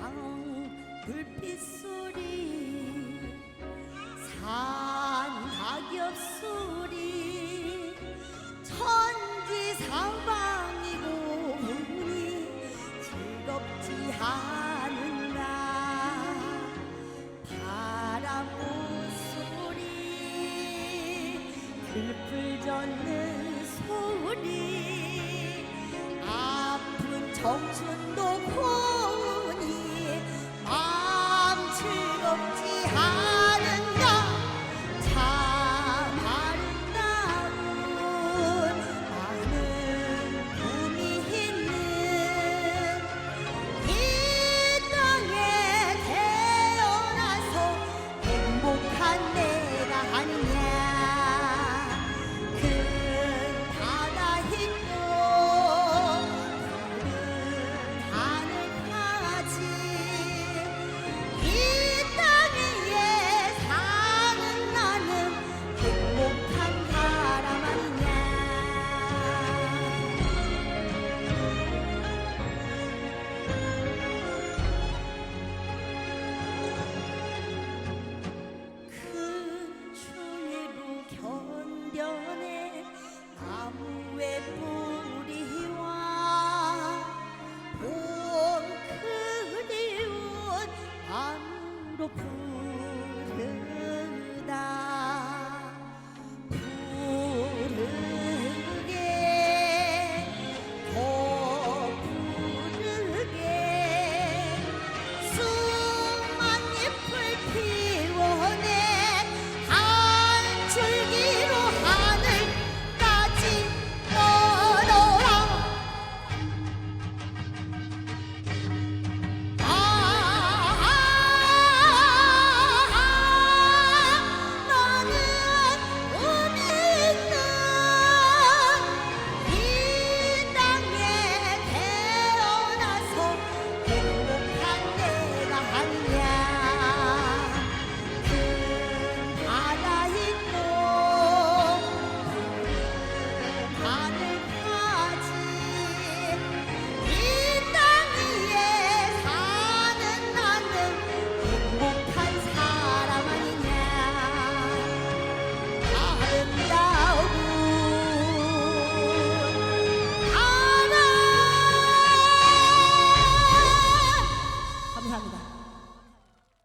강 불빛 소리 산 낙엽 소리 천지상방이고 문이 즐겁지 않은가 바람 소리 들풀 젓는 소리 아픈 청춘도 고